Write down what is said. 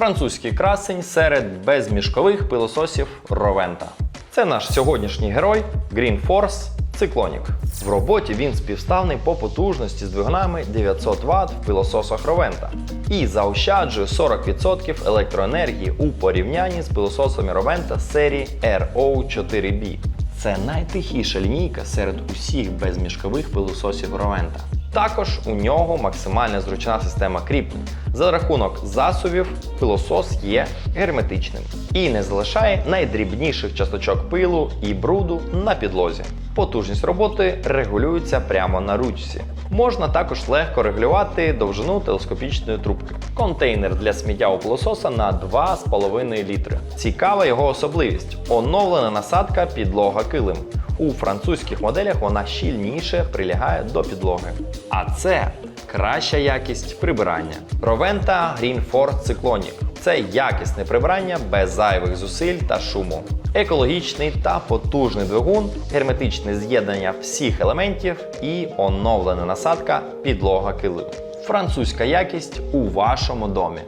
Французький красень серед безмішкових пилососів Ровента. Це наш сьогоднішній герой Green Force Cyclonic. В роботі він співставний по потужності з двигунами 900 Вт в пилососах Ровента і заощаджує 40% електроенергії у порівнянні з пилососами Ровента серії RO4B. Це найтихіша лінійка серед усіх безмішкових пилососів Ровента. Також у нього максимально зручна система кріплень. За рахунок засувів пилосос є герметичним і не залишає найдрібніших часточок пилу і бруду на підлозі. Потужність роботи регулюється прямо на ручці. Можна також легко регулювати довжину телескопічної трубки. Контейнер для сміття у пилососа на 2,5 літри. Цікава його особливість: оновлена насадка підлога килим. У французьких моделях вона щільніше прилягає до підлоги. А це краща якість прибирання. Ровента Green Ford Cyclonic. Це якісне прибирання без зайвих зусиль та шуму. Екологічний та потужний двигун, герметичне з'єднання всіх елементів і оновлена насадка підлога килим. Французька якість у вашому домі.